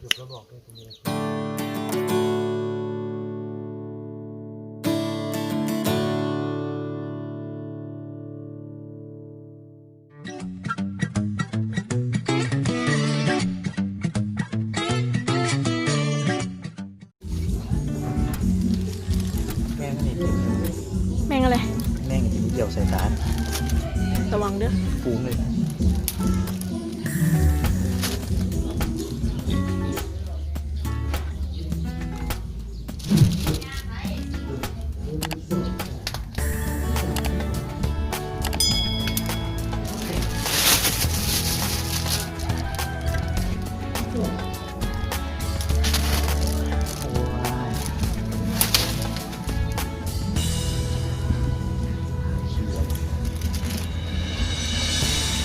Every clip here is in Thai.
หยุดแล้วบอกด้วยตรงนี้นะแม่งนี่แมงอะไร แม่งกินเกี่ยวใส่สารระวังเด้อ ฟูงเลย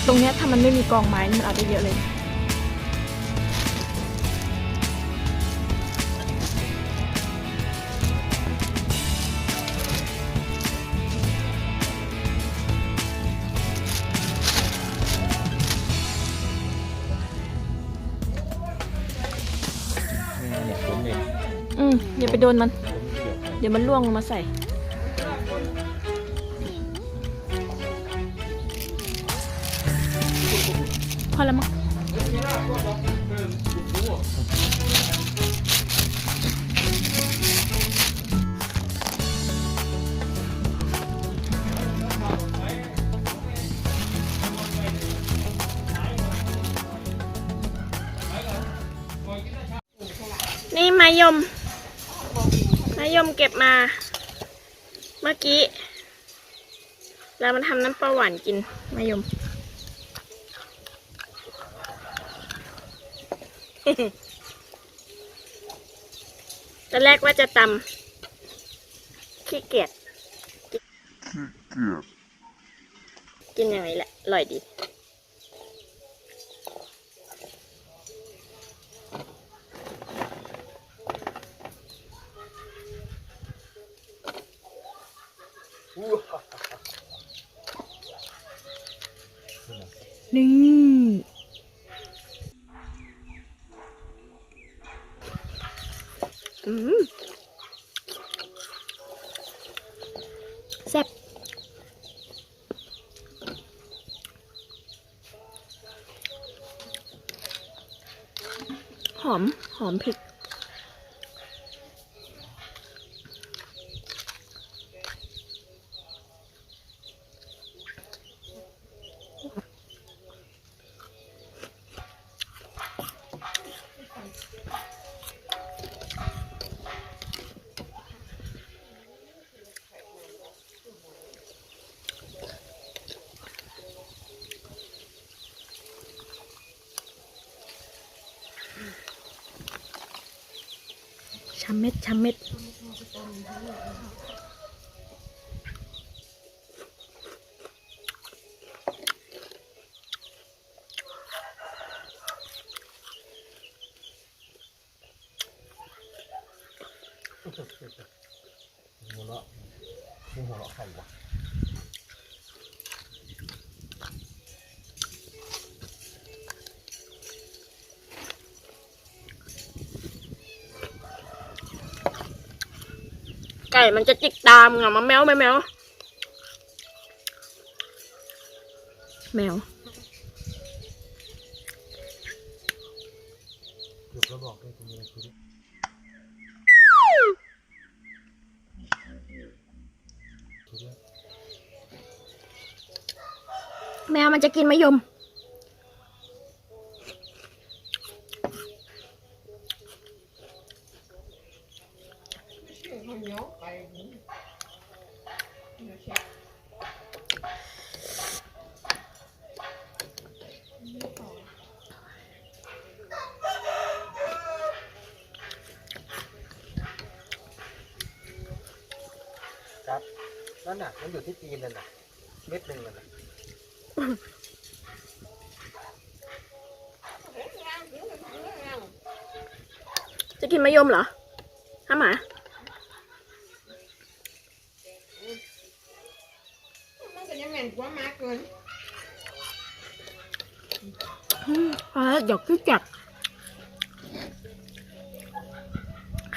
ตรงเนี้ยถ้ามันไม่มีกองไม้นี่มันเอาได้เยอะเลยแม่เนี่ยผมเนี่ยอืมอย่าไปโดนมัน ผมเกี่ยว เดี๋ยวมันล่วงลงมาใส่ พอแล้วมั้งนี่มายม มายมเก็บมา เมื่อกี้แล้วมันทำน้ำปลาหวานกินมายม ตอนแรกว่าจะตำขี้เกียจกินอย่างนี้แหละอร่อยดี นี่อืม แซ่บหอม หอมพริก ชาเม็ดชาเม็ดหัวเราะมึงหัวเราะใครวะ ก่มันจะจิกตามไงมาแมวแมวแมวหยุดแล้วบอกด้วยตรงนี้คือแมวมันจะกินมะยม ครับ นั่นน่ะ มันอยู่ที่ตีนนั่นน่ะ เม็ดหนึ่งนั่นน่ะจะกินมะยมเหรอฮะหมา ดอกที่จัก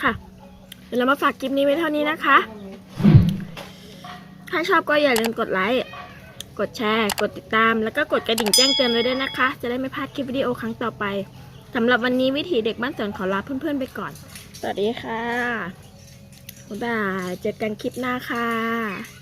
ค่ะ เดี๋ยวเรามาฝากคลิปนี้ไว้เท่านี้นะคะ ถ้าชอบก็อย่าลืมกดไลค์ กดแชร์ กดติดตาม แล้วก็กดกระดิ่งแจ้งเตือนไว้ด้วยนะคะ จะได้ไม่พลาดคลิปวิดีโอครั้งต่อไปสำหรับวันนี้วิธีเด็กบ้านสวนขอลาเพื่อนๆไปก่อน สวัสดีค่ะบ๊ายบาย เจอกันคลิปหน้าค่ะ